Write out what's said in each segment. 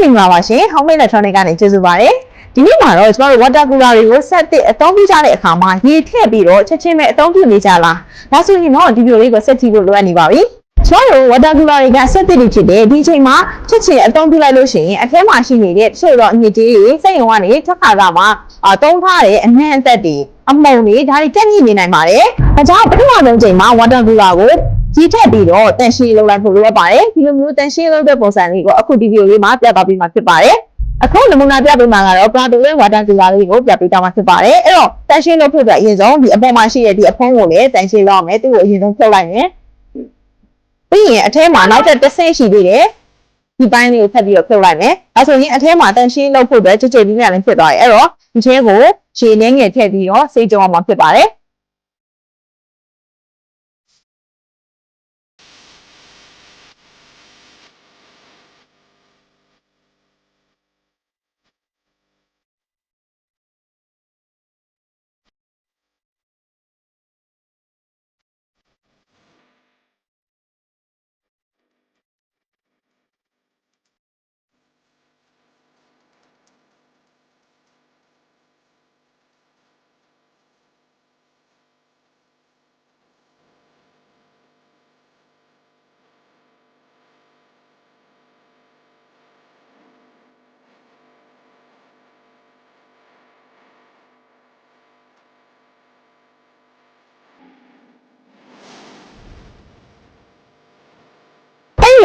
မင်္ဂလာပါရှင် Home Electronic ကနေကျေးဇူးပါတယ်ဒီနေ့မှာတော့ကျွန်တော်တို့ water cooler တွေကိုဆက်သစ်အသုံးပြုကြတဲ့အခါမှာရေထည့်ပြီးတော့ချက်ချင်းပဲအသုံးပြုနေကြလားဒါဆိုရင်တော့ဒီလိုလေးကိုဆက်ကြည့်ဖို့လိုအပ်နေပါပြီကျွန်တော်တို့ water cooler တွေကဆက်သစ်တွေဖြစ်တယ်ဒီအချိန်မှာချက်ချင်းအသုံးပြုလိုက်လို့ရှိရင်အထဲမှာရှိနေတဲ့တချို့တော့အညစ်အကြေးတွေစိတ်ရုံကနေထွက်ခါကမှာအသုံးထားတဲ့အနှံ့အသက်တွေအမုံတွေဒါတွေတက်မြင့်နေနိုင်ပါတယ်ဒါကြောင့်ပထမဆုံးချိန်မှာ water cooler ကို ကြီးထက်ပြီးတော့တန်ရှင်းလုပ်လိုက်ဖို့လိုအပ်ပါတယ်ဒီလိုမျိုးတန်ရှင်းလုပ်တဲ့ပုံစံလေးကိုအခုဒီဗီဒီယိုလေးမှာပြသပေးမှာဖြစ်ပါတယ်အခုနမူနာပြပေးမှာကတော့ Prado ရဲ့ water cooler လေးကိုပြပေးတာမှာဖြစ်ပါတယ်အဲ့တော့တန်ရှင်းလုပ်ဖို့အတွက်အရင်ဆုံးဒီအပေါ်မှာရှိတဲ့ဒီအဖုံးကိုလည်းတန်ရှင်းလုပ်ရမယ်သူ့ကိုအရင်ဆုံးဖြုတ်လိုက်မယ်ပြီးရင်အထဲမှာနောက်ထပ်တစ်ဆင့်ရှိသေးတယ်ဒီပိုင်းလေးကိုဖက်ပြီးတော့ဖြုတ်လိုက်မယ်အဲဆိုရင်အထဲမှာတန်ရှင်းလုပ်ဖို့အတွက်ကြကြလေးနဲ့လည်းဖြစ်သွားတယ်အဲ့တော့ဒီထဲကိုရေနှင်းငယ်ထည့်ပြီးတော့စေးကြောအောင်မှာဖြစ်ပါတယ်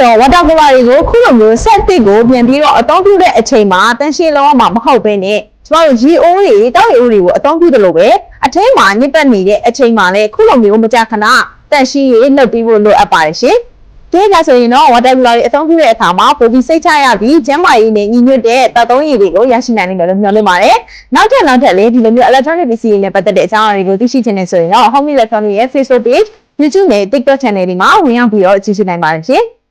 အဲ့တော့ water cooler တွေကိုခုလိုမျိုး set တစ်ကိုပြန်ပြီးတော့အသုံးပြုတဲ့အချိန်မှာတန်ရှင်းလုံးအောင်မှာမဟုတ်ဘဲနဲ့ကျမတို့ရေအိုးတွေတောက်ရေအိုးတွေကိုအသုံးပြုတယ်လို့ပဲအထင်းမှာညစ်ပတ်နေတဲ့အချိန်မှာလည်းခုလိုမျိုးမကြာခဏတန်ရှင်းရေလှုပ်ပြီးဖို့လိုအပ်ပါတယ်ရှင်။ဒီကဆိုရင်တော့ water cooler တွေအသုံးပြုတဲ့အခါမှာပိုပြီးစိတ်ချရပြီးကျန်းမာရေးနဲ့ညီညွတ်တဲ့တောက်သုံးရည်တွေကိုရရှိနိုင်လိမ့်မယ်လို့မျှော်လင့်ပါတယ်။နောက်ထပ်နောက်ထပ်လေးဒီလိုမျိုး electronic PC တွေနဲ့ပတ်သက်တဲ့အကြောင်းအရာတွေကိုသိရှိချင်နေဆိုရင်တော့ Home Electronic ရဲ့ Facebook page YouTube နဲ့ TikTok channel တွေမှာဝင်ရောက်ပြီးတော့ကြည့်ရှုနိုင်ပါတယ်ရှင်။